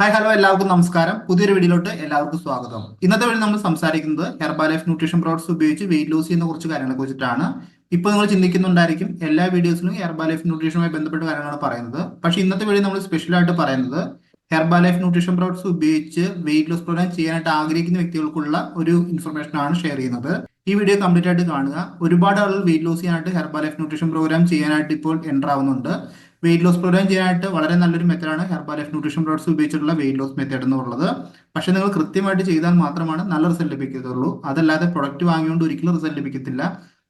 Hi hello എല്ലാവർക്കും നമസ്കാരം. പുതിയൊരു വീഡിയോയിലോട്ട് എല്ലാവർക്കും സ്വാഗതം. ഇന്നത്തെ വീഡിയോ നമ്മൾ സംസാരിക്കുന്നത് ഹെർബാ ലൈഫ് ന്യൂട്രീഷൻ പ്രോഡക്ട്സ് ഉപയോഗിച്ച് വെയിറ്റ് ലോസ് ചെയ്യുന്ന കുറച്ച് കാര്യങ്ങളെ കുറിച്ചിട്ടാണ്. ഇപ്പൊ നിങ്ങൾ ചിന്തിക്കുന്നുണ്ടായിരിക്കും എല്ലാ വീഡിയോസിലും ഹെർബാ ലൈഫ് ന്യൂട്രീഷനുമായി ബന്ധപ്പെട്ട കാര്യങ്ങളാണ് പറയുന്നത്. പക്ഷേ ഇന്നത്തെ വീഡിയോ നമ്മൾ സ്പെഷ്യലായിട്ട് പറയുന്നത് ഹെർബാ ലൈഫ് ന്യൂട്രീഷൻ പ്രോഡക്ട്സ് ഉപയോഗിച്ച് വെയിറ്റ് ലോസ് പ്രോഗ്രാം ചെയ്യാനായിട്ട് ആഗ്രഹിക്കുന്ന വ്യക്തികൾക്കുള്ള ഒരു ഇൻഫർമേഷൻ ആണ് ഷെയർ ചെയ്യുന്നത്. ഈ വീഡിയോ കംപ്ലീറ്റ് ആയിട്ട് കാണുക. ഒരുപാട് ആളുകൾ വെയിറ്റ് ലോസ് ചെയ്യാനായിട്ട് ഹെർബാ ലൈഫ് ന്യൂട്രീഷൻ പ്രോഗ്രാം ചെയ്യാനായിട്ട് ഇപ്പോൾ എന്റർ ആവുന്നുണ്ട്. വെയിറ്റ് ലോസ് പ്രോഗ്രാം ചെയ്യാനായിട്ട് വളരെ നല്ലൊരു മെത്തേഡാണ് ഹെർബാ ലൈഫ് ന്യൂട്രീഷൻ പ്രോഡക്ട്സ് ഉപയോഗിച്ചിട്ടുള്ള വെയിറ്റ് ലോസ് മെത്തേഡ് എന്നുള്ളത് പക്ഷേ നിങ്ങൾ കൃത്യമായിട്ട് ചെയ്താൽ മാത്രമാണ് നല്ല റിസൾട്ട് ലഭിക്കത്തുള്ളൂ. അതല്ലാതെ പ്രൊഡക്റ്റ് വാങ്ങിയോണ്ട് ഒരിക്കലും റിസൾട്ട് ലഭിക്കത്തില്ല.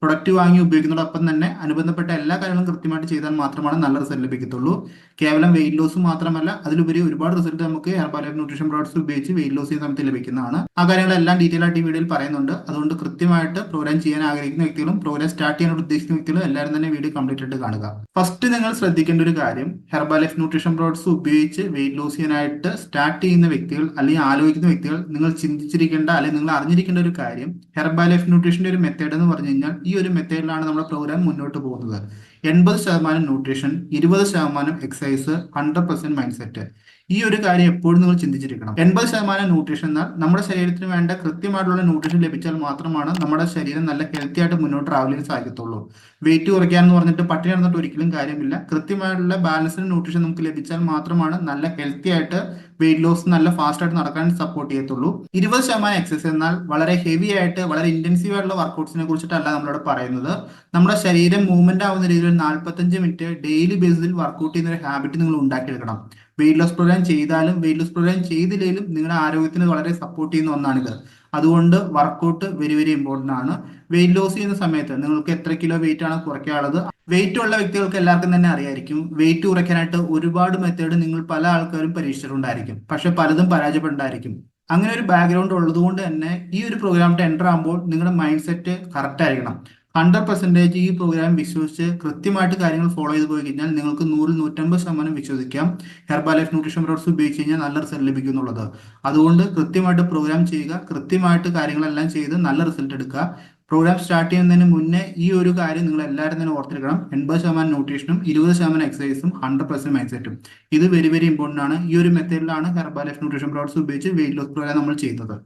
പ്രൊഡക്റ്റ് വാങ്ങി ഉപയോഗിക്കുന്നതോടൊപ്പം തന്നെ അനുബന്ധപ്പെട്ട എല്ലാ കാര്യങ്ങളും കൃത്യമായിട്ട് ചെയ്താൽ മാത്രമാണ് നല്ല റിസൾട്ട് ലഭിക്കത്തുള്ളൂ. കേവലം വെയിറ്റ് ലോസ് മാത്രമല്ല അതിലുപരി ഒരുപാട് റിസൾട്ട് നമുക്ക് ഹെർബാ ലൈഫ് ന്യൂട്രീഷൻ പ്രോഡക്ട്സ് ഉപയോഗിച്ച് വെയിറ്റ് ലോസ് ചെയ്യുന്ന സമയത്ത് ലഭിക്കുന്നതാണ്. ആ കാര്യങ്ങളെല്ലാം ഡീറ്റെയിൽ ആയിട്ട് ഈ വീഡിയോയിൽ പറയുന്നുണ്ട്. അതുകൊണ്ട് കൃത്യമായിട്ട് പ്രോഗ്രാം ചെയ്യാൻ ആഗ്രഹിക്കുന്ന വ്യക്തികളും പ്രോഗ്രാം സ്റ്റാർട്ട് ചെയ്യാൻ ഉദ്ദേശിക്കുന്ന വ്യക്തികളും എല്ലാവരും തന്നെ വീഡിയോ കംപ്ലീറ്റ് ആയിട്ട് കാണുക. ഫസ്റ്റ് നിങ്ങൾ ശ്രദ്ധിക്കേണ്ട ഒരു കാര്യം ഹെർബാ ലൈഫ് ന്യൂട്രീഷൻ പ്രോഡക്ട്സ് ഉപയോഗിച്ച് വെയിറ്റ് ലോസ് ചെയ്യാനായിട്ട് സ്റ്റാർട്ട് ചെയ്യുന്ന വ്യക്തികൾ അല്ലെങ്കിൽ ആലോചിക്കുന്ന വ്യക്തികൾ നിങ്ങൾ ചിന്തിച്ചിരിക്കേണ്ട അല്ലെങ്കിൽ നിങ്ങൾ അറിഞ്ഞിരിക്കേണ്ട ഒരു കാര്യം ഹെർബാ ലൈഫ് ന്യൂട്രീഷന്റെ ഒരു മെത്തേഡ് എന്ന് പറഞ്ഞു കഴിഞ്ഞാൽ ഒരു മെത്തേഡിലാണ് നമ്മുടെ പ്രോഗ്രാം മുന്നോട്ട് പോകുന്നത്. എൺപത് ശതമാനം ന്യൂട്രീഷൻ ഇരുപത് ശതമാനം exercise hundred percent mindset ഈ ഒരു കാര്യം എപ്പോഴും നിങ്ങൾ ചിന്തിച്ചിരിക്കണം. എൺപത് ശതമാനം ന്യൂട്രീഷൻ എന്നാൽ നമ്മുടെ ശരീരത്തിന് വേണ്ട കൃത്യമായിട്ടുള്ള ന്യൂട്രീഷൻ ലഭിച്ചാൽ മാത്രമാണ് നമ്മുടെ ശരീരം നല്ല ഹെൽത്തി ആയിട്ട് മുന്നോട്ട് ട്രാവൽ ചെയ്യാൻ സാധിക്കത്തുള്ളൂ. വെയിറ്റ് കുറയ്ക്കാൻ എന്ന് പറഞ്ഞിട്ട് പട്ടിണി നടന്നിട്ട് ഒരിക്കലും കാര്യമില്ല. കൃത്യമായിട്ടുള്ള ബാലൻസ്ഡ് ന്യൂട്രീഷൻ നമുക്ക് ലഭിച്ചാൽ മാത്രമാണ് നല്ല ഹെൽത്തി ആയിട്ട് വെയിറ്റ് ലോസ് നല്ല ഫാസ്റ്റ് ആയിട്ട് നടക്കാൻ സപ്പോർട്ട് ചെയ്യത്തുള്ളൂ. ഇരുപത് ശതമാനം എക്സസൈസ് എന്നാൽ വളരെ ഹെവി ആയിട്ട് വളരെ ഇന്റൻസീവ് ആയിട്ടുള്ള വർക്കൗട്ട്സിനെ കുറിച്ചിട്ടല്ല നമ്മളിവിടെ പറയുന്നത്. നമ്മുടെ ശരീരം മൂവ്മെന്റ് ആവുന്ന രീതിയിൽ നാൽപ്പത്തഞ്ച് മിനിറ്റ് ഡെയിലി ബേസിൽ വർക്കൗട്ട് ചെയ്യുന്ന ഒരു ഹാബിറ്റ് നിങ്ങൾ ഉണ്ടാക്കിയെടുക്കണം. വെയിറ്റ് ലോസ് പ്രോഗ്രാം ചെയ്താലും വെയിറ്റ് ലോസ് പ്രോഗ്രാം ചെയ്തില്ലെങ്കിലും നിങ്ങളുടെ ആരോഗ്യത്തിന് വളരെ സപ്പോർട്ട് ചെയ്യുന്ന ഒന്നാണിത്. അതുകൊണ്ട് വർക്കൗട്ട് വെരി വെരി ഇമ്പോർട്ടന്റ് ആണ്. വെയിറ്റ് ലോസ് ചെയ്യുന്ന സമയത്ത് നിങ്ങൾക്ക് എത്ര കിലോ വെയിറ്റ് ആണ് കുറയ്ക്കാനുള്ളത്? വെയിറ്റ് ഉള്ള വ്യക്തികൾക്ക് എല്ലാവർക്കും തന്നെ അറിയായിരിക്കും. വെയിറ്റ് കുറയ്ക്കാനായിട്ട് ഒരുപാട് മെത്തേഡ് നിങ്ങൾ പല ആൾക്കാരും പരീക്ഷിച്ചിട്ടുണ്ടായിരിക്കും. പക്ഷെ പലതും പരാജയപ്പെട്ടുണ്ടായിരിക്കും അങ്ങനെ ഒരു ബാക്ക്ഗ്രൗണ്ട് ഉള്ളതുകൊണ്ട് തന്നെ ഈ ഒരു പ്രോഗ്രാമിൽ എന്റർ ആകുമ്പോൾ നിങ്ങളുടെ മൈൻഡ് സെറ്റ് കറക്റ്റ് ആയിരിക്കണം. ഹൺഡ്രഡ് പെർസെന്റേജ് ഈ പ്രോഗ്രാം വിശ്വസിച്ച് കൃത്യമായിട്ട് കാര്യങ്ങൾ ഫോളോ ചെയ്ത് പോയി കഴിഞ്ഞാൽ നിങ്ങൾക്ക് നൂറിൽ നൂറ്റമ്പത് ശതമാനം വിശ്വസിക്കാം. ഹെർബാ ലൈഫ് ന്യൂട്രീഷൻ പ്രോഡക്ട്സ് ഉപയോഗിച്ച് കഴിഞ്ഞാൽ നല്ല റിസൾട്ട് ലഭിക്കും എന്നുള്ളത് അതുകൊണ്ട് കൃത്യമായിട്ട് പ്രോഗ്രാം ചെയ്യുക കൃത്യമായിട്ട് കാര്യങ്ങളെല്ലാം ചെയ്ത് നല്ല റിസൾട്ട് എടുക്കുക. പ്രോഗ്രാം സ്റ്റാർട്ട് ചെയ്യുന്നതിന് മുന്നേ ഈ ഒരു കാര്യം നിങ്ങൾ എല്ലാവരും തന്നെ ഓർത്തിരിക്കണം. എൺപത് ശതമാനം ന്യൂട്രീഷനും ഇരുപത് ശതമാനം എക്സസൈസും ഹൺഡ്രഡ് പെർസെന്റ് മൈൻഡ് സെറ്റും ഇത് വെരി വെരി ഇമ്പോർട്ടന്റ് ആണ്. ഈ ഒരു മെത്തേഡിലാണ് ഹെർബാ ലൈഫ് ന്യൂട്രീഷൻ പ്രോഡക്ട്സ് ഉപയോഗിച്ച് വെയിറ്റ് ലോസ് പ്രോഗ്രാം നമ്മൾ ചെയ്യുന്നത്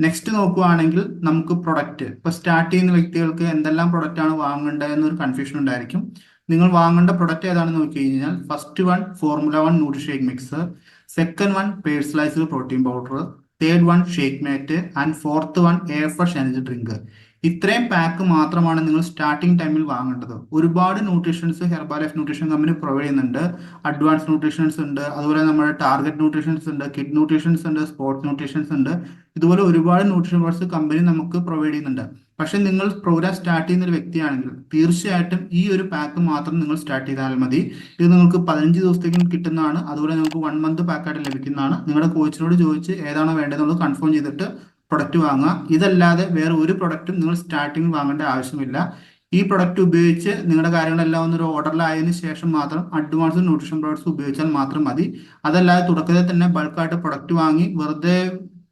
നെക്സ്റ്റ് നോക്കുകയാണെങ്കിൽ നമുക്ക് പ്രൊഡക്റ്റ് ഇപ്പൊ സ്റ്റാർട്ട് ചെയ്യുന്ന വ്യക്തികൾക്ക് എന്തെല്ലാം പ്രൊഡക്റ്റ് ആണ് വാങ്ങേണ്ടത് എന്നൊരു കൺഫ്യൂഷൻ ഉണ്ടായിരിക്കും. നിങ്ങൾ വാങ്ങേണ്ട പ്രൊഡക്റ്റ് ഏതാണെന്ന് നോക്കി കഴിഞ്ഞാൽ first one formula one nutri shake mix second one personalised protein powder third one shake mate and fourth one air fresh energy drink ഇത്രയും പാക്ക് മാത്രമാണ് നിങ്ങൾ സ്റ്റാർട്ടിംഗ് ടൈമിൽ വാങ്ങേണ്ടത്. ഒരുപാട് nutritions Herbalife nutrition company provide ചെയ്യുന്നുണ്ട്. അഡ്വാൻസ് ന്യൂട്രീഷൻസ് ഉണ്ട്. അതുപോലെ നമ്മുടെ ടാർഗറ്റ് ന്യൂട്രീഷൻസ് ഉണ്ട്. കിഡ് ന്യൂട്രീഷൻസ് ഉണ്ട്. സ്പോർട്സ് ന്യൂട്രീഷൻസ് ഉണ്ട്. ഇതുപോലെ ഒരുപാട് ന്യൂട്രീഷൻ പ്രോഡക്ട്സ് കമ്പനി നമുക്ക് പ്രൊവൈഡ് ചെയ്യുന്നുണ്ട്. പക്ഷെ നിങ്ങൾ പ്രോഗ്രാം സ്റ്റാർട്ട് ചെയ്യുന്ന ഒരു വ്യക്തിയാണെങ്കിൽ തീർച്ചയായിട്ടും ഈ ഒരു പാക്ക് മാത്രം നിങ്ങൾ സ്റ്റാർട്ട് ചെയ്താൽ മതി. ഇത് നിങ്ങൾക്ക് പതിനഞ്ച് ദിവസത്തേക്കും കിട്ടുന്നതാണ്. അതുപോലെ നിങ്ങൾക്ക് വൺ മന്ത് പാക്കായിട്ട് ലഭിക്കുന്നതാണ്. നിങ്ങളുടെ കോച്ചിനോട് ചോദിച്ച് ഏതാണോ വേണ്ടതെന്നുള്ളത് കൺഫേം ചെയ്തിട്ട് പ്രൊഡക്റ്റ് വാങ്ങുക. ഇതല്ലാതെ വേറെ ഒരു പ്രൊഡക്റ്റും നിങ്ങൾ സ്റ്റാർട്ടിങ് വാങ്ങേണ്ട ആവശ്യമില്ല. ഈ പ്രൊഡക്റ്റ് ഉപയോഗിച്ച് നിങ്ങളുടെ കാര്യങ്ങളെല്ലാം ഒന്നൊരു ഓർഡറിലായതിനു ശേഷം മാത്രം അഡ്വാൻസ് ന്യൂട്രീഷൻ പ്രോഡക്ട്സ് ഉപയോഗിച്ചാൽ മാത്രം മതി. അതല്ലാതെ തുടക്കത്തിൽ തന്നെ ബൾക്കായിട്ട് പ്രൊഡക്റ്റ് വാങ്ങി വെറുതെ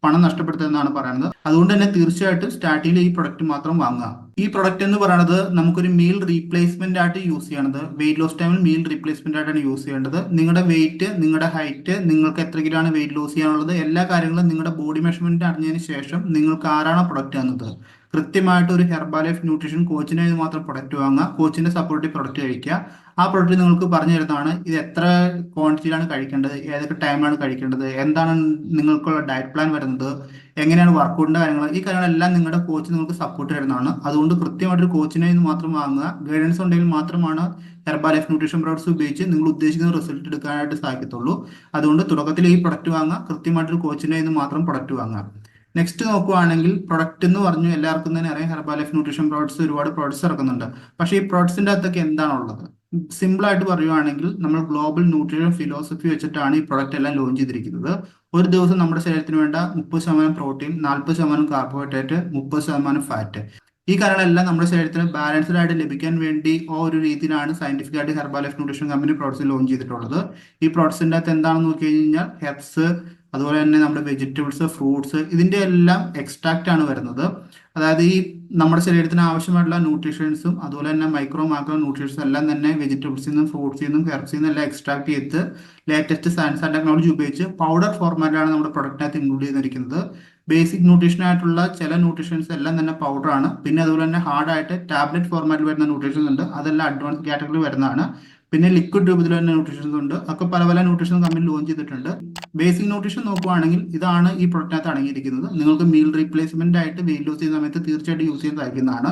പണം നഷ്ടപ്പെടുത്തുന്നതാണ് പറയുന്നത്. അതുകൊണ്ട് തന്നെ തീർച്ചയായിട്ടും സ്റ്റാർട്ടിങ്ങിൽ ഈ പ്രൊഡക്റ്റ് മാത്രം വാങ്ങുക. ഈ പ്രൊഡക്റ്റ് എന്ന് പറയുന്നത് നമുക്കൊരു മീൽ റീപ്ലേസ്മെന്റ് ആയിട്ട് യൂസ് ചെയ്യണത്. വെയിറ്റ് ലോസ് ടൈമിൽ മീൽ റീപ്ലേസ്മെന്റ് ആയിട്ടാണ് യൂസ് ചെയ്യേണ്ടത്. നിങ്ങളുടെ വെയിറ്റ് നിങ്ങളുടെ ഹൈറ്റ് നിങ്ങൾക്ക് എത്ര കിലോ ആണ് വെയിറ്റ് ലോസ് ചെയ്യാനുള്ളത് എല്ലാ കാര്യങ്ങളും നിങ്ങളുടെ ബോഡി മെഷർമെന്റ് അറിഞ്ഞതിന് ശേഷം നിങ്ങൾക്ക് ആരാണ് പ്രൊഡക്റ്റ് തന്നത്. കൃത്യമായിട്ട് ഒരു ഹെർബാ ലൈഫ് ന്യൂട്രീഷൻ കോച്ചിനെ മാത്രം പ്രൊഡക്റ്റ് വാങ്ങുക കോച്ചിന്റെ സപ്പോർട്ടീവ് പ്രൊഡക്റ്റ് കഴിക്കുക. ആ പ്രൊഡക്റ്റ് നിങ്ങൾക്ക് പറഞ്ഞു തരുന്നതാണ് ഇത് എത്ര ക്വാണ്ടിറ്റിയിലാണ് കഴിക്കേണ്ടത് ഏതൊക്കെ ടൈമിലാണ് കഴിക്കേണ്ടത് എന്താണ് നിങ്ങൾക്കുള്ള ഡയറ്റ് പ്ലാൻ വരുന്നത് എങ്ങനെയാണ് വർക്കൗട്ടിന്റെ കാര്യങ്ങൾ ഈ കാര്യങ്ങളെല്ലാം നിങ്ങളുടെ കോച്ച് നിങ്ങൾക്ക് സപ്പോർട്ട് തരുന്നതാണ്. അതുകൊണ്ട് കൃത്യമായിട്ട് ഒരു കോച്ചിനെ മാത്രം വാങ്ങുക. ഗൈഡൻസ് ഉണ്ടെങ്കിൽ മാത്രമാണ് ഹെർബാ ലൈഫ് ന്യൂട്രീഷൻ പ്രോഡക്ട്സ് ഉപയോഗിച്ച് നിങ്ങൾ ഉദ്ദേശിക്കുന്ന റിസൾട്ട് എടുക്കാനായിട്ട് സാധിക്കത്തുള്ളൂ. അതുകൊണ്ട് തുടക്കത്തിൽ ഈ പ്രൊഡക്റ്റ് വാങ്ങുക കൃത്യമായിട്ടൊരു കോച്ചിനെ മാത്രം പ്രൊഡക്റ്റ് വാങ്ങുക. നെക്സ്റ്റ് നോക്കുവാണെങ്കിൽ പ്രൊഡക്റ്റ് എന്ന് പറഞ്ഞു എല്ലാവർക്കും തന്നെ അറിയാം. ഹെർബാ ലൈഫ് ന്യൂട്രീഷൻ പ്രോഡക്ട്സ് ഒരുപാട് പ്രോഡക്ട്സ് ഇറക്കുന്നുണ്ട്. പക്ഷേ ഈ പ്രോഡക്ട്സിന്റെ അകത്തൊക്കെ എന്താണുള്ളത്? സിമ്പിൾ ആയിട്ട് പറയുവാണെങ്കിൽ നമ്മൾ ഗ്ലോബൽ ന്യൂട്രീഷൻ ഫിലോസഫി വെച്ചിട്ടാണ് ഈ പ്രൊഡക്റ്റ് എല്ലാം ലോഞ്ച് ചെയ്തിരിക്കുന്നത്. ഒരു ദിവസം നമ്മുടെ ശരീരത്തിന് വേണ്ട മുപ്പത് ശതമാനം പ്രോട്ടീൻ നാൽപ്പത് ശതമാനം കാർബോഹൈഡ്രേറ്റ് മുപ്പത് ശതമാനം ഫാറ്റ് ഈ കാര്യങ്ങളെല്ലാം നമ്മുടെ ശരീരത്തിന് ബാലൻസ്ഡ് ആയിട്ട് ലഭിക്കാൻ വേണ്ടി ആ ഒരു രീതിയിലാണ് സയന്റിഫിക് ആയിട്ട് Herbalife nutrition company products launch ചെയ്തിട്ടുള്ളത്. ഈ പ്രോഡക്ട്സിന്റെ അകത്ത് എന്താണെന്ന് നോക്കി കഴിഞ്ഞാൽ ഹെർബ്സ് അതുപോലെ തന്നെ നമ്മുടെ വെജിറ്റബിൾസ് ഫ്രൂട്ട്സ് ഇതിന്റെ എല്ലാം എക്സ്ട്രാക്റ്റ് ആണ് വരുന്നത്. അതായത് ഈ നമ്മുടെ ശരീരത്തിന് ആവശ്യമായിട്ടുള്ള ന്യൂട്രീഷൻസും അതുപോലെ തന്നെ മൈക്രോ മാക്രോ ന്യൂട്രീഷൻസ് എല്ലാം തന്നെ വെജിറ്റബിൾസിൽ നിന്നും ഫ്രൂട്ട്സിൽ നിന്നും ഹെർബ്സിൽ നിന്നും എല്ലാം എക്സ്ട്രാക്ട് ചെയ്ത് ലേറ്റസ്റ്റ് സയൻസ് ആൻഡ് ടെക്നോളജി ഉപയോഗിച്ച് പൗഡർ ഫോർമാറ്റിലാണ് നമ്മുടെ പ്രൊഡക്റ്റിനകത്ത് ഇൻക്ലൂഡ് ചെയ്തിരിക്കുന്നത്. ബേസിക് ന്യൂട്രീഷൻ ആയിട്ടുള്ള ചില ന്യൂട്രീഷൻസ് എല്ലാം തന്നെ പൗഡറാണ് പിന്നെ അതുപോലെ തന്നെ ഹാർഡായിട്ട് ടാബ്ലറ്റ് ഫോർമാറ്റിൽ വരുന്ന ന്യൂട്രീഷൻസ് ഉണ്ട്. അതെല്ലാം അഡ്വാൻസ് കാറ്റഗറി വരുന്നതാണ്. പിന്നെ ലിക്വിഡ് രൂപത്തിൽ തന്നെ ന്യൂട്രീഷൻസ് ഉണ്ട് ഒക്കെ പല പല ന്യൂട്രീഷൻ കമ്പനി ലോഞ്ച് ചെയ്തിട്ടുണ്ട്. ബേസിക് ന്യൂട്രീഷൻ നോക്കുവാണെങ്കിൽ ഇതാണ് ഈ പ്രൊഡക്റ്റിനകത്ത് അടങ്ങിയിരിക്കുന്നത്. നിങ്ങൾക്ക് മീൽ റീപ്ലേസ്മെന്റ് ആയിട്ട് വെയിറ്റ് ലോസ് ചെയ്യുന്ന സമയത്ത് തീർച്ചയായിട്ടും യൂസ് ചെയ്യാൻ സാധിക്കുന്നതാണ്.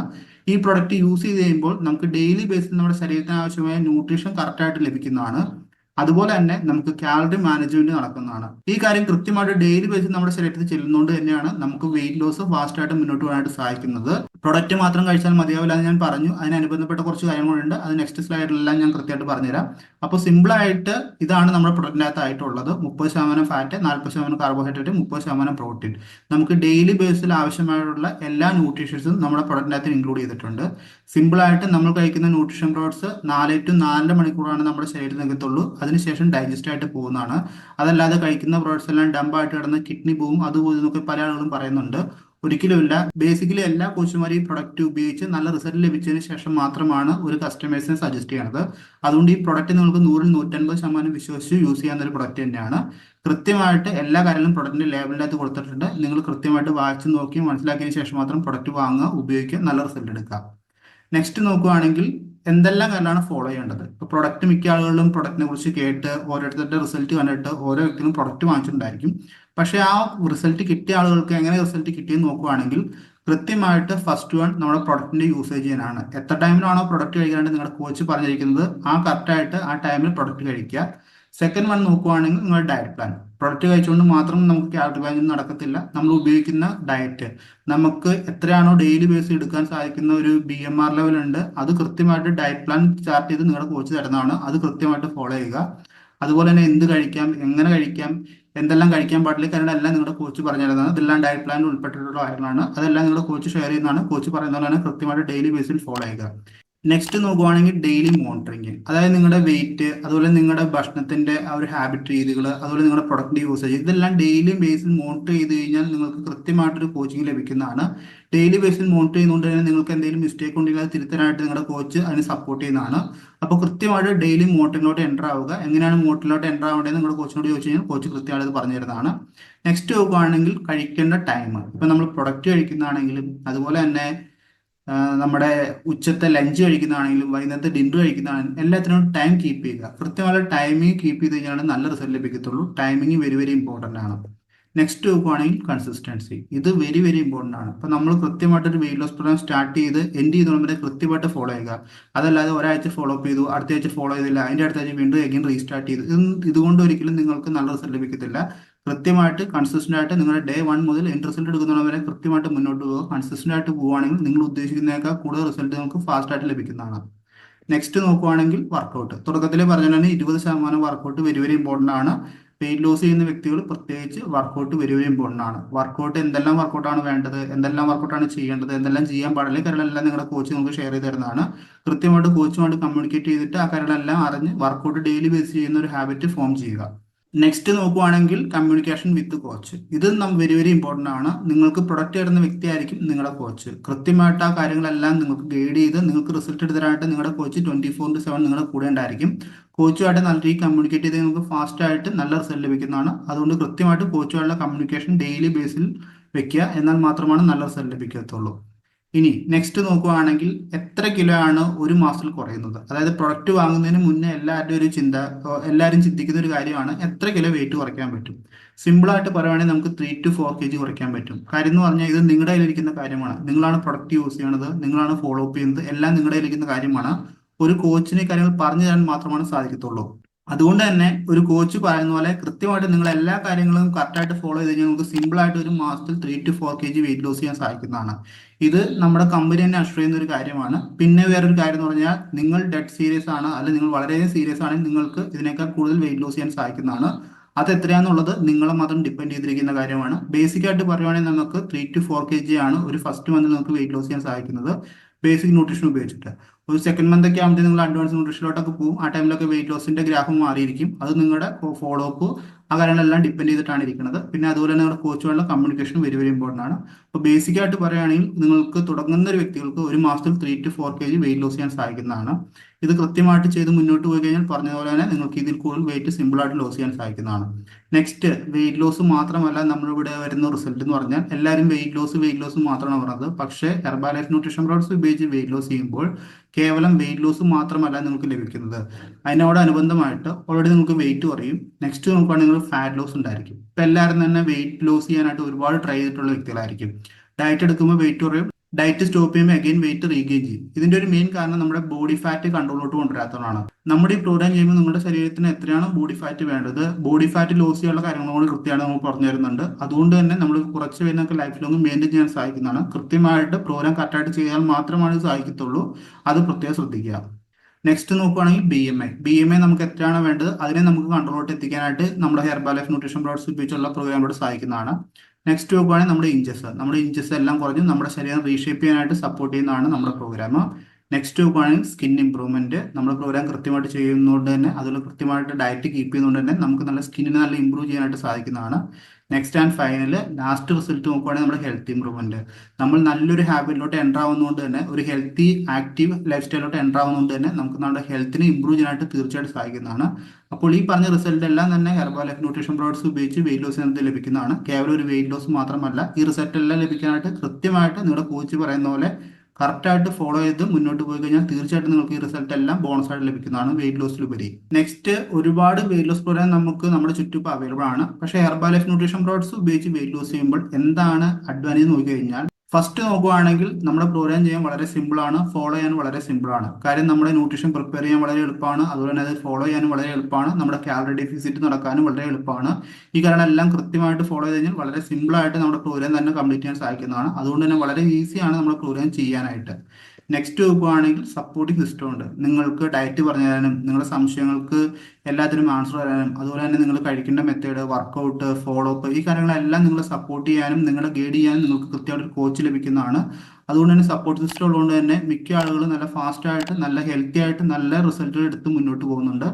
ഈ പ്രൊഡക്റ്റ് യൂസ് ചെയ്ത് കഴിയുമ്പോൾ നമുക്ക് ഡെയിലി ബേസിൽ നമ്മുടെ ശരീരത്തിന് ആവശ്യമായ ന്യൂട്രീഷൻ കറക്റ്റായിട്ട് ലഭിക്കുന്നതാണ്. അതുപോലെ തന്നെ നമുക്ക് കാലറി മാനേജ്മെന്റ് നടക്കുന്നതാണ്. ഈ കാര്യം കൃത്യമായിട്ട് ഡെയിലി ബേസിൽ നമ്മുടെ ശരീരത്തിൽ ചെല്ലുന്നതുകൊണ്ട് തന്നെയാണ് നമുക്ക് വെയിറ്റ് ലോസ് ഫാസ്റ്റ് ആയിട്ട് മുന്നോട്ട് പോകാനായിട്ട് സഹായിക്കുന്നത് പ്രൊഡക്റ്റ് മാത്രം കഴിച്ചാൽ മതിയാവില്ല എന്ന് ഞാൻ പറഞ്ഞു. അതിനനുബന്ധപ്പെട്ട കുറച്ച് കാര്യങ്ങളുണ്ട്. അത് നെക്സ്റ്റ് സ്ലൈഡിലെല്ലാം ഞാൻ കൃത്യമായിട്ട് പറഞ്ഞുതരാം. അപ്പോൾ സിമ്പിൾ ആയിട്ട് ഇതാണ് നമ്മുടെ പ്രൊഡക്റ്റിനകത്ത് ആയിട്ടുള്ളത് മുപ്പത് ശതമാനം ഫാറ്റ് നാൽപ്പത് ശതമാനം കാർബോഹൈഡ്രേറ്റ് മുപ്പത് ശതമാനം പ്രോട്ടീൻ നമുക്ക് ഡെയിലി ബേസിൽ ആവശ്യമായിട്ടുള്ള എല്ലാ ന്യൂട്രീഷൻസും നമ്മുടെ പ്രൊഡക്റ്റിനകത്ത് ഇൻക്ലൂഡ് ചെയ്തിട്ടുണ്ട്. സിമ്പിൾ ആയിട്ട് നമ്മൾ കഴിക്കുന്ന ന്യൂട്രീഷൻ പ്രോഡക്ട്സ് നാല് ടു നാലര മണിക്കൂറാണ് നമ്മുടെ ശരീരത്തിൽ നിൽക്കത്തുള്ളൂ അതിനുശേഷം ഡൈജസ്റ്റ് ആയിട്ട് പോകുന്നതാണ്. അതല്ലാതെ കഴിക്കുന്ന പ്രോഡക്ട്സ് എല്ലാം ഡംപായിട്ട് കിടന്ന് കിഡ്നി പോവും. അതുപോലെ നമുക്ക് പല ആളുകളും പറയുന്നുണ്ട്. ഒരിക്കലുമില്ല. ബേസിക്കലി എല്ലാ കോച്ചുമാരും ഈ പ്രൊഡക്റ്റ് ഉപയോഗിച്ച് നല്ല റിസൾട്ട് ലഭിച്ചതിന് ശേഷം മാത്രമാണ് ഒരു കസ്റ്റമേഴ്സിനെ സജസ്റ്റ് ചെയ്യുന്നത് അതുകൊണ്ട് ഈ പ്രൊഡക്റ്റ് നിങ്ങൾക്ക് നൂറിൽ നൂറ്റൻപത് ശതമാനം വിശ്വസിച്ച് യൂസ് ചെയ്യാവുന്ന ഒരു പ്രൊഡക്റ്റ് തന്നെയാണ്. കൃത്യമായിട്ട് എല്ലാ കാര്യങ്ങളും പ്രൊഡക്റ്റിന്റെ ലേബലിന്റെ അകത്ത് കൊടുത്തിട്ടുണ്ട്. നിങ്ങൾ കൃത്യമായിട്ട് വായിച്ച് നോക്കി മനസ്സിലാക്കിയതിന് ശേഷം മാത്രം പ്രൊഡക്റ്റ് വാങ്ങുക ഉപയോഗിക്കുക നല്ല റിസൾട്ട് എടുക്കുക. നെക്സ്റ്റ് നോക്കുകയാണെങ്കിൽ എന്തെല്ലാം കാര്യമാണ് ഫോളോ ചെയ്യേണ്ടത്? ഇപ്പോൾ പ്രൊഡക്റ്റ് മിക്ക ആളുകളും പ്രൊഡക്റ്റിനെ കുറിച്ച് കേട്ട് ഓരോരുത്തരുടെ റിസൾട്ട് കണ്ടിട്ട് ഓരോ വ്യക്തികളും പ്രൊഡക്റ്റ് വാങ്ങിച്ചിട്ടുണ്ടായിരിക്കും. പക്ഷേ ആ റിസൾട്ട് കിട്ടിയ ആളുകൾക്ക് എങ്ങനെ റിസൾട്ട് കിട്ടിയെന്ന് നോക്കുവാണെങ്കിൽ കൃത്യമായിട്ട് ഫസ്റ്റ് വൺ നമ്മുടെ പ്രൊഡക്റ്റിന്റെ യൂസേജ് ചെയ്യാനാണ് എത്ര ടൈമിലാണോ പ്രൊഡക്റ്റ് കഴിക്കാനായിട്ട് നിങ്ങളുടെ കോച്ച് പറഞ്ഞിരിക്കുന്നത്? ആ കറക്റ്റായിട്ട് ആ ടൈമിൽ പ്രൊഡക്റ്റ് കഴിക്കുക. സെക്കൻഡ് വൺ നോക്കുവാണെങ്കിൽ നിങ്ങളുടെ ഡയറ്റ് പ്ലാൻ പ്രൊഡക്റ്റ് കഴിച്ചുകൊണ്ട് മാത്രം നമുക്ക് കാലറി ബാങ്കിങ് നടക്കത്തില്ല. നമ്മൾ ഉപയോഗിക്കുന്ന ഡയറ്റ് നമുക്ക് എത്രയാണോ ഡെയിലി ബേസ് എടുക്കാൻ സാധിക്കുന്ന ഒരു ബി എം ആർ ലെവൽ ഉണ്ട്. അത് കൃത്യമായിട്ട് ഡയറ്റ് പ്ലാൻ ചാർട്ട് ചെയ്ത് നിങ്ങളുടെ കോച്ച് തരുന്നതാണ്. അത് കൃത്യമായിട്ട് ഫോളോ ചെയ്യുക. അതുപോലെ തന്നെ എന്ത് കഴിക്കാം എങ്ങനെ കഴിക്കാം എന്തെല്ലാം കഴിക്കാൻ പാടില്ല കാരണം എല്ലാം നിങ്ങളുടെ കോച്ച് പറഞ്ഞു തരുന്നതാണ്. ഇതെല്ലാം ഡയറ്റ് പ്ലാനിൽ ഉൾപ്പെട്ടിട്ടുള്ള കാര്യങ്ങളാണ്. അതെല്ലാം നിങ്ങളുടെ കോച്ച് ഷെയർ ചെയ്യുന്നതാണ്. കോച്ച് പറയുന്നതാണ് കൃത്യമായിട്ട് ഡെയിലി ബേസിൽ ഫോളോ ചെയ്യുക. നെക്സ്റ്റ് നോക്കുവാണെങ്കിൽ ഡെയിലി മോണിറ്ററിങ് അതായത് നിങ്ങളുടെ വെയിറ്റ് അതുപോലെ നിങ്ങളുടെ ഭക്ഷണത്തിന്റെ ആ ഒരു ഹാബിറ്റ് രീതികൾ അതുപോലെ നിങ്ങളുടെ പ്രൊഡക്റ്റ് യൂസേജ് ഇതെല്ലാം ഡെയിലി ബേസിൽ മോണിറ്റർ ചെയ്ത് കഴിഞ്ഞാൽ നിങ്ങൾക്ക് കൃത്യമായിട്ടൊരു കോച്ചിങ് ലഭിക്കുന്നതാണ്. ഡെയിലി ബേസിൽ മോണിറ്റർ ചെയ്യുന്നതുകൊണ്ട് തന്നെ നിങ്ങൾക്ക് എന്തെങ്കിലും മിസ്റ്റേക്ക് ഉണ്ടെങ്കിൽ അത് തിരുത്താനായിട്ട് നിങ്ങളുടെ കോച്ച് അതിന് സപ്പോർട്ട് ചെയ്യുന്നതാണ്. അപ്പോൾ കൃത്യമായിട്ട് ഡെയിലി മോട്ടിലോട്ട് എന്റർ ആവുക. എങ്ങനെയാണ് മോട്ടറിലോട്ട് എന്റർ ആവേണ്ടത് നിങ്ങളുടെ കോച്ചിനോട് ചോദിച്ചു കഴിഞ്ഞാൽ കോച്ച് കൃത്യമായിട്ട് പറഞ്ഞു തരുന്നതാണ്. നെക്സ്റ്റ് നോക്കുകയാണെങ്കിൽ കഴിക്കേണ്ട ടൈം ഇപ്പം നമ്മൾ പ്രൊഡക്റ്റ് കഴിക്കുന്നതാണെങ്കിലും അതുപോലെ തന്നെ നമ്മുടെ ഉച്ചത്തെ ലഞ്ച് കഴിക്കുന്നതാണെങ്കിലും വൈകുന്നേരത്തെ ഡിന്നർ കഴിക്കുന്നതാണെങ്കിലും എല്ലാത്തിനും ടൈം കീപ്പ് ചെയ്യുക. കൃത്യമായ ടൈമിംഗ് കീപ്പ് ചെയ്ത് കഴിഞ്ഞാൽ നല്ല റിസൾട്ട് ലഭിക്കത്തുള്ളൂ. ടൈമിംഗ് വെരി വെരി ഇമ്പോർട്ടന്റ് ആണ്. നെക്സ്റ്റ് നോക്കുവാണെങ്കിൽ കൺസിസ്റ്റൻസി ഇത് വെരി വെരി ഇമ്പോർട്ടന്റ് ആണ്. അപ്പോൾ നമ്മൾ കൃത്യമായിട്ട് ഒരു വെയിറ്റ് ലോസ് പ്രോഗ്രാം സ്റ്റാർട്ട് ചെയ്ത് എൻഡ് ചെയ്തോളുമ്പോൾ കൃത്യമായിട്ട് ഫോളോ ചെയ്യുക. അതല്ലാതെ ഒരാഴ്ച ഫോളോ അപ്പ് ചെയ്തു അടുത്ത ആഴ്ച ഫോളോ ചെയ്തില്ല അതിന്റെ അടുത്ത ആഴ്ച വീണ്ടും എഗെയിൻ റീസ്റ്റാർട്ട് ചെയ്തു. ഇതുകൊണ്ട് ഒരിക്കലും നിങ്ങൾക്ക് നല്ല റിസൾട്ട് ലഭിക്കത്തില്ല. കൃത്യമായിട്ട് കൺസിസ്റ്റന്റ് ആയിട്ട് നിങ്ങളുടെ ഡേ വൺ മുതൽ എൻ റിസൾട്ട് എടുക്കുന്നവരെ വരെ കൃത്യമായിട്ട് മുന്നോട്ട് പോകുക കൺസിസ്റ്റന്റ് ആയിട്ട് പോവുകയാണെങ്കിൽ നിങ്ങൾ ഉദ്ദേശിക്കുന്നതിനേക്കാൾ കൂടുതൽ റിസൾട്ട് നമുക്ക് ഫാസ്റ്റ് ആയിട്ട് ലഭിക്കുന്നതാണ്. നെക്സ്റ്റ് നോക്കുവാണെങ്കിൽ വർക്കൗട്ട് തുടക്കത്തിൽ പറഞ്ഞാൽ ഇരുപത് ശതമാനം വർക്കൗട്ട് വെരി വെരി ഇമ്പോർട്ടന്റ് ആണ്. വെയിറ്റ് ലോസ് ചെയ്യുന്ന വ്യക്തികൾ പ്രത്യേകിച്ച് വർക്കൗട്ട് വെരി വെരി ഇമ്പോർട്ടന്റ് ആണ്. വർക്കൗട്ട് എന്തെല്ലാം വർക്കൗട്ടാണ് വേണ്ടത്? എന്തെല്ലാം വർക്കൗട്ടാണ് ചെയ്യേണ്ടത്? എന്തെല്ലാം ചെയ്യാൻ പാടില്ല? കാര്യങ്ങളെല്ലാം നിങ്ങളുടെ കോച്ച് നമുക്ക് ഷെയർ ചെയ്ത് തരുന്നതാണ്. കൃത്യമായിട്ട് കോച്ചുമായിട്ട് കമ്മ്യൂണിക്കേറ്റ് ചെയ്തിട്ട് ആ കാര്യങ്ങളെല്ലാം അറിഞ്ഞ് വർക്കൗട്ട് ഡെയിലി ബേസ് ചെയ്യുന്ന ഒരു ഹാബിറ്റ് ഫോം ചെയ്യുക. നെക്സ്റ്റ് നോക്കുവാണെങ്കിൽ കമ്മ്യൂണിക്കേഷൻ വിത്ത് കോച്ച് ഇത് നമ്മൾ വെരി വെരി ഇമ്പോർട്ടന്റ് ആണ്. നിങ്ങൾക്ക് പ്രൊഡക്റ്റ് തരുന്ന വ്യക്തിയായിരിക്കും നിങ്ങളുടെ കോച്ച് കൃത്യമായിട്ട് ആ കാര്യങ്ങളെല്ലാം നിങ്ങൾക്ക് ഗൈഡ് ചെയ്ത് നിങ്ങൾക്ക് റിസൾട്ട് എടുത്തരായിട്ട് നിങ്ങളുടെ coach twenty four to seven നിങ്ങളുടെ കൂടെ ഉണ്ടായിരിക്കും. കോച്ചുമായിട്ട് നല്ല രീതിയിൽ കമ്മ്യൂണിക്കേറ്റ് ചെയ്ത് നിങ്ങൾക്ക് ഫാസ്റ്റ് ആയിട്ട് നല്ല റിസൾട്ട് ലഭിക്കുന്നതാണ്. അതുകൊണ്ട് കൃത്യമായിട്ട് കോച്ചുമായിട്ടുള്ള കമ്മ്യൂണിക്കേഷൻ ഡെയിലി ബേസിൽ വെക്കുക. എന്നാൽ മാത്രമാണ് നല്ല റിസൾട്ട് ലഭിക്കത്തുള്ളൂ. ഇനി നെക്സ്റ്റ് നോക്കുകയാണെങ്കിൽ എത്ര കിലോ ആണ് ഒരു മാസത്തിൽ കുറയുന്നത്? അതായത് പ്രൊഡക്റ്റ് വാങ്ങുന്നതിന് മുന്നേ എല്ലാവരുടെ ഒരു ചിന്ത എല്ലാവരും ചിന്തിക്കുന്ന ഒരു കാര്യമാണ് എത്ര കിലോ വെയിറ്റ് കുറയ്ക്കാൻ പറ്റും? സിമ്പിളായിട്ട് പറയുകയാണെങ്കിൽ നമുക്ക് three to four K G കുറയ്ക്കാൻ പറ്റും. കാര്യം എന്ന് പറഞ്ഞാൽ ഇത് നിങ്ങളുടെ കയ്യിലിരിക്കുന്ന കാര്യമാണ്. നിങ്ങളാണ് പ്രൊഡക്റ്റ് യൂസ് ചെയ്യണത് നിങ്ങളാണ് ഫോളോ അപ്പ് ചെയ്യുന്നത് എല്ലാം നിങ്ങളുടെ കയ്യിലിരിക്കുന്ന കാര്യമാണ്. ഒരു കോച്ചിനെ കാര്യങ്ങൾ പറഞ്ഞു തരാൻ മാത്രമാണ് സാധിക്കത്തുള്ളൂ. അതുകൊണ്ട് തന്നെ ഒരു കോച്ച് പറയുന്ന പോലെ കൃത്യമായിട്ട് നിങ്ങൾ എല്ലാ കാര്യങ്ങളും കറക്റ്റായിട്ട് ഫോളോ ചെയ്ത് കഴിഞ്ഞാൽ നമുക്ക് സിമ്പിൾ ആയിട്ട് ഒരു മാസത്തിൽ three to four K G weight loss ചെയ്യാൻ സാധിക്കുന്നതാണ്. ഇത് നമ്മുടെ കമ്പനി തന്നെ ആശ്രയിക്കുന്ന ഒരു കാര്യമാണ്. പിന്നെ വേറൊരു കാര്യം എന്ന് പറഞ്ഞാൽ നിങ്ങൾ ഡെഡ് സീരിയസ് ആണ് അല്ലെങ്കിൽ നിങ്ങൾ വളരെയധികം സീരിയസ് ആണെങ്കിൽ നിങ്ങൾക്ക് ഇതിനേക്കാൾ കൂടുതൽ വെയിറ്റ് ലോസ് ചെയ്യാൻ സാധിക്കുന്നതാണ്. അത് എത്രയാണെന്നുള്ളത് നിങ്ങളെ മാത്രം ഡിപ്പെൻഡ് ചെയ്തിരിക്കുന്ന കാര്യമാണ്. ബേസിക് ആയിട്ട് പറയുവാണെങ്കിൽ നമുക്ക് three to four K G ആണ് ഒരു ഫസ്റ്റ് മന്തിൽ നമുക്ക് വെയിറ്റ് ലോസ് ചെയ്യാൻ സാധിക്കുന്നത്. ബേസിക് ന്യൂട്രീഷൻ ഉപയോഗിച്ചിട്ട്. ഒരു സെക്കൻഡ് മന്ത് ഒക്കെ ആകുമ്പോൾ നിങ്ങൾ അഡ്വാൻസ് ന്യൂട്രീഷനിലോട്ടൊക്കെ പോകും ആ ടൈമിലൊക്കെ വെയിറ്റ് ലോസിന്റെ ഗ്രാഫ് മാറിയിരിക്കും. അത് നിങ്ങളുടെ ഫോളോ അപ്പ് ആ കാര്യങ്ങളെല്ലാം ഡിപ്പെൻഡ് ചെയ്തിട്ടാണ് ഇരിക്കുന്നത്. പിന്നെ അതുപോലെ നിങ്ങളുടെ കോച്ചുകളുടെ കമ്മ്യൂണിക്കേഷൻ വെരി വെരി ഇമ്പോർട്ടന്റ് ആണ്. അപ്പോൾ ബേസിക് ആയിട്ട് പറയുകയാണെങ്കിൽ നിങ്ങൾക്ക് തുടങ്ങുന്ന ഒരു വ്യക്തികൾക്ക് ഒരു മാസത്തിൽ three to four K G weight loss ചെയ്യാൻ സഹായിക്കുന്നതാണ് ഇത് കൃത്യമായിട്ട് ചെയ്ത് മുന്നോട്ട് പോയി കഴിഞ്ഞാൽ പറഞ്ഞതുപോലെ തന്നെ നിങ്ങൾക്ക് ഇതിൽ കൂടുതൽ വെയിറ്റ് സിമ്പിൾ ആയിട്ട് ലോസ് ചെയ്യാൻ സാധിക്കുന്നതാണ്. നെക്സ്റ്റ് വെയിറ്റ് ലോസ് മാത്രമല്ല നമ്മളിവിടെ വരുന്ന റിസൾട്ട് എന്ന് പറഞ്ഞാൽ എല്ലാവരും വെയിറ്റ് ലോസ് വെയിറ്റ് ലോസ് മാത്രമാണ് പറഞ്ഞത്. പക്ഷേ ഹെർബാലൈഫ് ന്യൂട്രീഷൻ പ്രോഡക്ട്സ് ഉപയോഗിച്ച് വെയിറ്റ് ലോസ് ചെയ്യുമ്പോൾ കേവലം വെയിറ്റ് ലോസ് മാത്രമല്ല നിങ്ങൾക്ക് ലഭിക്കുന്നത്. അതിനോട് അനുബന്ധമായിട്ട് ഓൾറെഡി നിങ്ങൾക്ക് വെയിറ്റ് കുറയും. നെക്സ്റ്റ് നോക്കുകയാണെങ്കിൽ ഫാറ്റ് ലോസ് ഉണ്ടായിരിക്കും. ഇപ്പം എല്ലാവരും തന്നെ വെയിറ്റ് ലോസ് ചെയ്യാനായിട്ട് ഒരുപാട് ട്രൈ ചെയ്തിട്ടുള്ള വ്യക്തികളായിരിക്കും. ഡയറ്റ് എടുക്കുമ്പോൾ വെയിറ്റ് കുറയും. ഡയറ്റ് സ്റ്റോപ്പ് ചെയ്യുമ്പോൾ അഗൈൻ വെയിറ്റ് റീഗെയിൻ ചെയ്യും. ഇതിന്റെ ഒരു മെയിൻ കാരണം നമ്മുടെ ബോഡി ഫാറ്റ് കൺട്രോളിലോട്ട് കൊണ്ടുവരാത്തതാണ് നമ്മുടെ ഈ പ്രോഗ്രാം ചെയ്യുമ്പോൾ നമ്മുടെ ശരീരത്തിന് എത്രയാണ് ബോഡി ഫാറ്റ് വേണ്ടത്? ബോഡി ഫാറ്റ് ലോസ് ചെയ്യാനുള്ള കാര്യങ്ങളോട് കൃത്യമായിട്ട് നമ്മൾ പറഞ്ഞു തരുന്നുണ്ട്. അതുകൊണ്ട് തന്നെ നമ്മൾ കുറച്ച് പേര് ലൈഫ് ലോങ് മെയിന്റെയിൻ ചെയ്യാൻ സാധിക്കുന്നതാണ് കൃത്യമായിട്ട് പ്രോഗ്രാം കറക്റ്റായിട്ട് ചെയ്താൽ മാത്രമാണ് ഇത് സാധിക്കത്തുള്ളൂ അത് പ്രത്യേകം ശ്രദ്ധിക്കുക. നെക്സ്റ്റ് നോക്കുകയാണെങ്കിൽ B M I B M I നമുക്ക് എത്രയാണ് വേണ്ടത്? അതിനെ നമുക്ക് കൺട്രോളിലോട്ട് എത്തിക്കാനായിട്ട് നമ്മുടെ ഹെർബാ ലൈഫ് ന്യൂട്രീഷൻ പ്രോഡക്ട്സ് ഉപയോഗിച്ചുള്ള പ്രോഗ്രാമിലൂടെ സഹായിക്കുന്നതാണ്. നെക്സ്റ്റ് നോക്കുകയാണെങ്കിൽ നമ്മുടെ ഇഞ്ചസ് നമ്മുടെ ഇഞ്ചസ് എല്ലാം കുറഞ്ഞു നമ്മുടെ ശരീരം റീഷേപ്പ് ചെയ്യാനായിട്ട് സപ്പോർട്ട് ചെയ്യുന്നതാണ് നമ്മുടെ പ്രോഗ്രാം നെക്സ്റ്റ് നോക്കുകയാണെങ്കിൽ സ്കിൻ ഇംപ്രൂവ്മെന്റ് നമ്മൾ പ്രോഗ്രാം കൃത്യമായിട്ട് ചെയ്യുന്നതുകൊണ്ട് തന്നെ അതിൽ കൃത്യമായിട്ട് ഡയറ്റ് കീപ്പ് ചെയ്യുന്നതുകൊണ്ട് തന്നെ നമുക്ക് നല്ല സ്കിന്നിനെ നല്ല ഇമ്പ്രൂവ് ചെയ്യാനായിട്ട് സാധിക്കുന്നതാണ്. Next and final last result നോക്കുവാണെങ്കിൽ നമ്മുടെ ഹെൽത്ത് ഇമ്പ്രൂവ്മെന്റ് നമ്മൾ നല്ലൊരു ഹാബിറ്റിലോട്ട് എന്റർ ആവുന്നതുകൊണ്ട് തന്നെ ഒരു ഹെൽത്തി ആക്റ്റീവ് ലൈഫ് സ്റ്റൈലിലോട്ട് എന്റർ ആവുന്നതുകൊണ്ട് തന്നെ നമുക്ക് നമ്മുടെ ഹെൽത്തിനെ ഇമ്പ്രൂവ് ചെയ്യാനായിട്ട് തീർച്ചയായിട്ടും സാധിക്കുന്നതാണ്. അപ്പോൾ ഈ പറഞ്ഞ റിസൾട്ട് എല്ലാം തന്നെ ഹെർബൽ ലൈഫ് ന്യൂട്രീഷൻ പ്രോഡക്ട്സ് ഉപയോഗിച്ച് വെയിറ്റ് ലോസ് എന്നത് ലഭിക്കുന്നതാണ്. കേവലം ഒരു വെയിറ്റ് ലോസ് മാത്രമല്ല ഈ റിസൾട്ട് എല്ലാം ലഭിക്കാനായിട്ട് കൃത്യമായിട്ട് നിങ്ങളുടെ കോച്ച് പറയുന്ന പോലെ കറക്റ്റായിട്ട് ഫോളോ ചെയ്ത് മുന്നോട്ട് പോയി കഴിഞ്ഞാൽ തീർച്ചയായിട്ടും നിങ്ങൾക്ക് ഈ റിസൾട്ട് എല്ലാം ബോണസ് ആയിട്ട് ലഭിക്കുന്നതാണ് വെയിറ്റ് ലോസിലുപരി നെക്സ്റ്റ് ഒരുപാട് വെയിറ്റ് ലോസ് പ്രോഗ്രാം നമുക്ക് നമ്മുടെ ചുറ്റും അവൈലബിൾ ആണ്. പക്ഷേ ഹെർബാ ലൈഫ് ന്യൂട്രീഷൻ പ്രോഡക്ട്സ് ഉപയോഗിച്ച് വെയിറ്റ് ലോസ് ചെയ്യുമ്പോൾ എന്താണ് അഡ്വാന്റേജ് നോക്കി കഴിഞ്ഞാൽ ഫസ്റ്റ് നോക്കുകയാണെങ്കിൽ നമ്മുടെ പ്രോഗ്രാം ചെയ്യാൻ വളരെ സിമ്പിൾ ആണ് ഫോളോ ചെയ്യാൻ വളരെ സിമ്പിൾ ആണ്. കാര്യം നമ്മുടെ ന്യൂട്രീഷൻ പ്രിപ്പയർ ചെയ്യാൻ വളരെ എളുപ്പമാണ് അതുപോലെ തന്നെ അത് ഫോളോ ചെയ്യാൻ വളരെ എളുപ്പമാണ് നമ്മുടെ കാലറി ഡെഫിസിറ്റ് നടക്കാനും വളരെ എളുപ്പമാണ്. ഈ കാരണം എല്ലാം കൃത്യമായിട്ട് ഫോളോ ചെയ്ത് കഴിഞ്ഞാൽ വളരെ സിമ്പിൾ ആയിട്ട് നമ്മുടെ പ്രോഗ്രാം തന്നെ കംപ്ലീറ്റ് ചെയ്യാൻ സാധിക്കുന്നതാണ്. അതുകൊണ്ട് തന്നെ വളരെ ഈസിയാണ് നമ്മുടെ പ്രോഗ്രാം ചെയ്യാനായിട്ട്. നെക്സ്റ്റ് നോക്കുകയാണെങ്കിൽ സപ്പോർട്ടിംഗ് സിസ്റ്റം ഉണ്ട്. നിങ്ങൾക്ക് ഡയറ്റ് പറഞ്ഞു തരാനും നിങ്ങളുടെ സംശയങ്ങൾക്ക് എല്ലാത്തിനും ആൻസർ തരാനും അതുപോലെ തന്നെ നിങ്ങൾ കഴിക്കേണ്ട മെത്തേഡ് വർക്കൗട്ട് ഫോളോ അപ്പ് ഈ കാര്യങ്ങളെല്ലാം നിങ്ങളെ സപ്പോർട്ട് ചെയ്യാനും നിങ്ങളെ ഗൈഡ് ചെയ്യാനും നിങ്ങൾക്ക് കൃത്യമായിട്ട് ഒരു കോച്ച് ലഭിക്കുന്നതാണ്. അതുകൊണ്ട് തന്നെ സപ്പോർട്ട് സിസ്റ്റം ഉള്ളതുകൊണ്ട് തന്നെ മിക്ക ആളുകളും നല്ല ഫാസ്റ്റ് ആയിട്ട് നല്ല ഹെൽത്തി ആയിട്ട് നല്ല റിസൾട്ടുകൾ എടുത്ത് മുന്നോട്ട് പോകുന്നുണ്ട്.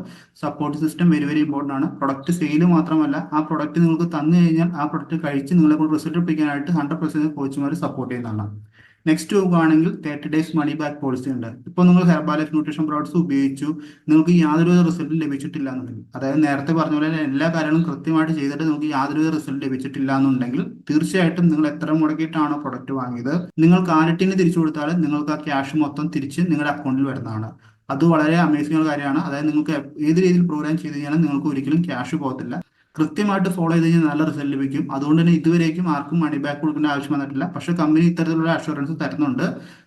Support system very very important ആണ്. പ്രൊഡക്റ്റ് സെയിൽ മാത്രമല്ല ആ പ്രൊഡക്റ്റ് നിങ്ങൾക്ക് തന്നു കഴിഞ്ഞാൽ ആ പ്രൊഡക്റ്റ് കഴിച്ച് നിങ്ങളെ കൊണ്ട് റിസൾട്ട് പിടിക്കാനായിട്ട് ഹൺഡ്രഡ് പെർസെന്റ് കോച്ചുമാർ സപ്പോർട്ട് ചെയ്യുന്നതാണ്. നെക്സ്റ്റ് നോക്കുകയാണെങ്കിൽ thirty days money back policy ഉണ്ട്. ഇപ്പോൾ നിങ്ങൾ ഹെർബാ ലൈഫ് ന്യൂട്രീഷൻ പ്രോഡക്ട്സ് ഉപയോഗിച്ചു നിങ്ങൾക്ക് യാതൊരു റിസൾട്ടും ലഭിച്ചിട്ടില്ല എന്നുണ്ടെങ്കിൽ അതായത് നേരത്തെ പറഞ്ഞ പോലെ എല്ലാ കാര്യങ്ങളും കൃത്യമായിട്ട് ചെയ്തിട്ട് നിങ്ങൾക്ക് യാതൊരു റിസൾട്ട് ലഭിച്ചിട്ടില്ല എന്നുണ്ടെങ്കിൽ തീർച്ചയായിട്ടും നിങ്ങൾ എത്ര മുടക്കിയിട്ടാണോ പ്രൊഡക്റ്റ് വാങ്ങിയത് നിങ്ങൾ ആരട്ടിന് തിരിച്ചു കൊടുത്താൽ നിങ്ങൾക്ക് ആ ക്യാഷ് മൊത്തം തിരിച്ച് നിങ്ങളുടെ അക്കൗണ്ടിൽ വരുന്നതാണ്. അത് വളരെ അമേസിംഗ് കാര്യമാണ്. അതായത് നിങ്ങൾക്ക് ഏത് രീതിയിൽ പ്രോഗ്രാം ചെയ്ത് കഴിഞ്ഞാലും നിങ്ങൾക്ക് ഒരിക്കലും ക്യാഷ് പോകത്തില്ല. കൃത്യമായിട്ട് ഫോളോ ചെയ്ത് കഴിഞ്ഞാൽ നല്ല റിസൾട്ട് ലഭിക്കും. അതുകൊണ്ട് തന്നെ ഇതുവരേക്കും ആർക്കും മണി ബാക്ക് കൊടുക്കേണ്ട ആവശ്യം വന്നിട്ടില്ല. പക്ഷേ കമ്പനി ഇത്തരത്തിലുള്ള അഷുറൻസ് തരുന്നുണ്ട്.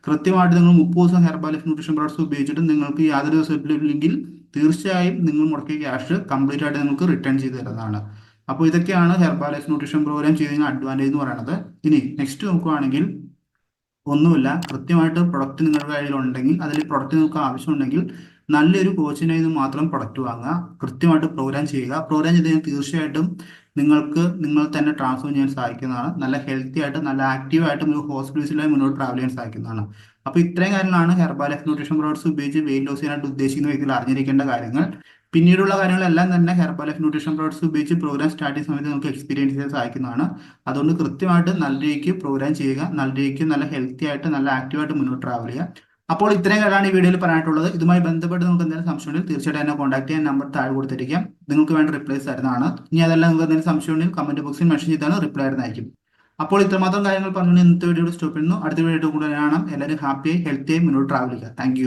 കൃത്യമായിട്ട് നിങ്ങൾ മുപ്പത് ദിവസം ഹെർബാ ലൈഫ് ന്യൂട്രീഷൻ പ്രോഡക്ട്സ് ഉപയോഗിച്ചിട്ട് നിങ്ങൾക്ക് യാതൊരു റിസൾട്ട് ഇല്ലെങ്കിൽ തീർച്ചയായും നിങ്ങൾ മുടക്കിയ ക്യാഷ് കംപ്ലീറ്റ് ആയിട്ട് നിങ്ങൾക്ക് റിട്ടേൺ ചെയ്ത് തരുന്നതാണ്. അപ്പോൾ ഇതൊക്കെയാണ് ഹെർബാ ലൈഫ് ന്യൂട്രീഷൻ പ്രോഗ്രാം ചെയ്യുന്ന അഡ്വാന്റേജ് എന്ന് പറയുന്നത്. ഇനി നെക്സ്റ്റ് നോക്കുകയാണെങ്കിൽ ഒന്നുമില്ല. കൃത്യമായിട്ട് പ്രൊഡക്റ്റ് നിങ്ങളുടെ കയ്യിൽ ഉണ്ടെങ്കിൽ അതിൽ പ്രൊഡക്റ്റ് നിങ്ങൾക്ക് ആവശ്യമുണ്ടെങ്കിൽ നല്ലൊരു കോച്ചിനെ നിന്ന് മാത്രം പ്രൊഡക്റ്റ് വാങ്ങുക കൃത്യമായിട്ട് പ്രോഗ്രാം ചെയ്യുക. പ്രോഗ്രാം ചെയ്ത് കഴിഞ്ഞാൽ തീർച്ചയായിട്ടും നിങ്ങൾക്ക് നിങ്ങൾ തന്നെ ട്രാൻസ്ഫർ ചെയ്യാൻ സാധിക്കുന്നതാണ്. നല്ല ഹെൽത്തി ആയിട്ട് നല്ല ആക്റ്റീവ് ആയിട്ട് നിങ്ങൾക്ക് ഹോസ്പിറ്റൽസിലായി മുന്നോട്ട് ട്രാവൽ ചെയ്യാൻ സാധിക്കുന്നതാണ്. അപ്പോൾ ഇത്രയും കാര്യങ്ങളാണ് ഹെർബാ ലൈഫ് ന്യൂട്രീഷൻ പ്രോഡക്ട്സ് ഉപയോഗിച്ച് വെയിറ്റ് ലോസ് ചെയ്യാനായിട്ട് ഉദ്ദേശിക്കുന്ന വ്യക്തികൾ അറിഞ്ഞിരിക്കേണ്ട കാര്യങ്ങൾ. പിന്നീടുള്ള കാര്യങ്ങളെല്ലാം തന്നെ ഹെർബൽ ലൈഫ് ന്യൂട്രീഷൻ പ്രോഡക്ട്സ് ഉപയോഗിച്ച് പ്രോഗ്രാം സ്റ്റാർട്ട് ചെയ്യുന്ന സമയത്ത് നമുക്ക് എക്സ്പീരിയൻസ് ചെയ്യാൻ സാധിക്കുന്നതാണ്. അതുകൊണ്ട് കൃത്യമായിട്ട് നല്ല രീതിക്ക് പ്രോഗ്രാം ചെയ്യുക നല്ല രീതിക്ക് നല്ല ഹെൽത്തി ആയിട്ട് നല്ല ആക്റ്റീവായിട്ട് മുന്നോട്ട് ട്രാവൽ ചെയ്യുക. അപ്പോൾ ഇത്രയും കാര്യമാണ് ഈ വീഡിയോയിൽ പറയാനായിട്ടുള്ളത്. ഇതുമായി ബന്ധപ്പെട്ട് നിങ്ങൾക്ക് എന്തെങ്കിലും സംശയം ഉണ്ടെങ്കിൽ തീർച്ചയായിട്ടും എന്നെ കോൺടാക്ട് ചെയ്യാൻ നമ്പർ താഴെ കൊടുത്തിരിക്കാം. നിങ്ങൾക്ക് വേണ്ട റിപ്ലൈസ് തരുന്നതാണ്. ഇനി അതെല്ലാം നിങ്ങൾക്ക് എന്തെങ്കിലും സംശയം ഉണ്ടെങ്കിൽ കമന്റ് ബോക്സിൽ മെൻഷൻ ചെയ്താണ് റിപ്ലൈ ആയിരുന്നായിരിക്കും അപ്പോൾ ഇത്രമാത്രം കാര്യങ്ങൾ പറഞ്ഞു ഇന്നത്തെ വീഡിയോ സ്റ്റോപ്പ് ചെയ്യുന്നു. അടുത്ത വീഡിയോ കൂടെ കാണാം. എല്ലാവരും ഹാപ്പിയായി ഹെൽത്തിയായി മുന്നോട്ട് ട്രാവൽ ചെയ്യുക. താങ്ക്